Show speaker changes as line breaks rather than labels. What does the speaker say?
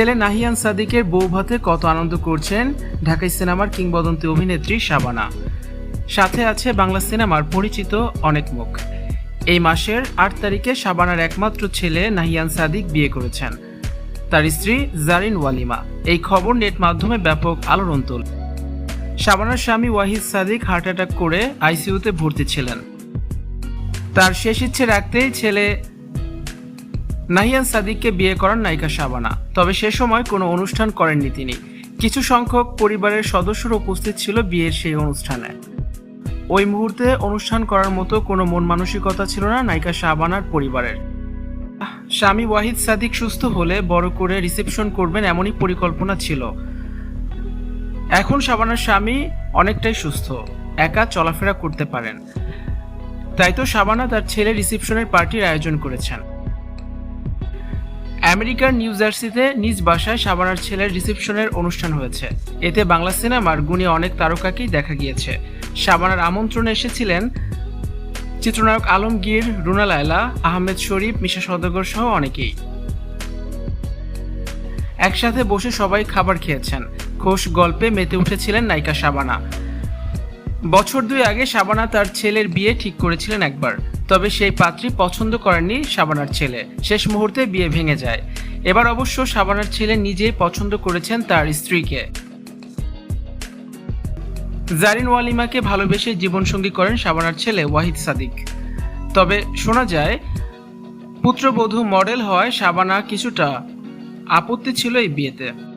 ছেলে নাহিয়ান সাদিকের বউ ভাতে কত আনন্দ করছেন ঢাকাই সিনেমার কিংবদন্তি অভিনেত্রী শাবানা। সাথে আছে বাংলা সিনেমার পরিচিত অনেক মুখ। এই মাসের আট তারিখে শাবানার একমাত্র ছেলে নাহিয়ান সাদিক বিয়ে করেছেন। তার স্ত্রী জারিন ওয়ালিমা। এই খবর নেট মাধ্যমে ব্যাপক আলোড়ন তোল। শাবানার স্বামী ওয়াহিদ সাদিক হার্ট অ্যাটাক করে আইসিইউতে ভর্তি ছিলেন। তার শেষ ইচ্ছে রাখতেই ছেলে নাহিয়ান সাদিককে বিয়ে করান নায়িকা শাবানা, তবে সে সময় কোনো অনুষ্ঠান করেননি তিনি। কিছু সংখ্যক পরিবারের সদস্যরা উপস্থিত ছিল বিয়ের সেই অনুষ্ঠানে। ওই মুহূর্তে অনুষ্ঠান করার মতো কোনো মন মানসিকতা ছিল না নায়িকা শাবানার পরিবারের। স্বামী ওয়াহিদ সাদিক সুস্থ হলে বড় করে রিসেপশন করবেন এমনই পরিকল্পনা ছিল। এখন শাবানার স্বামী অনেকটাই সুস্থ, একা চলাফেরা করতে পারেন। তাই তো শাবানা তার ছেলে রিসেপশনের পার্টির আয়োজন করেছেন। আমেরিকার নিউ জার্সিতে নিজ বাসায় শাবানার ছেলের রিসেপশনের অনুষ্ঠান হয়েছে। এতে বাংলা সিনেমার গুণী অনেক তারকাকেই দেখা গিয়েছে। শাবানার আমন্ত্রণে এসেছিলেন চিত্রনায়ক আলমগীর, রুনা লায়লা, আহমেদ শরীফ, মিশা সদাগর সহ অনেকেই। একসাথে বসে সবাই খাবার খেয়েছেন। খোশ গল্পে মেতে উঠেছিলেন নায়িকা শাবানা বছর দুই আগে শাবানা তার ছেলের বিয়ে ঠিক করেছিলেন একবার, তবে সেই পাত্রী পছন্দ করেননি শাবানার ছেলে। শেষ মুহূর্তে বিয়ে ভেঙে যায়। এবার অবশ্য শাবানার ছেলে নিজেই পছন্দ করেছেন তার স্ত্রীকে। জারিন ওয়ালিমাকে ভালোবেসে জীবনসঙ্গী করেন শাবানার ছেলে ওয়াহিদ সাদিক। তবে শোনা যায়, পুত্রবধূ মডেল হওয়ায় শাবানা কিছুটা আপত্তি ছিল এই বিয়েতে।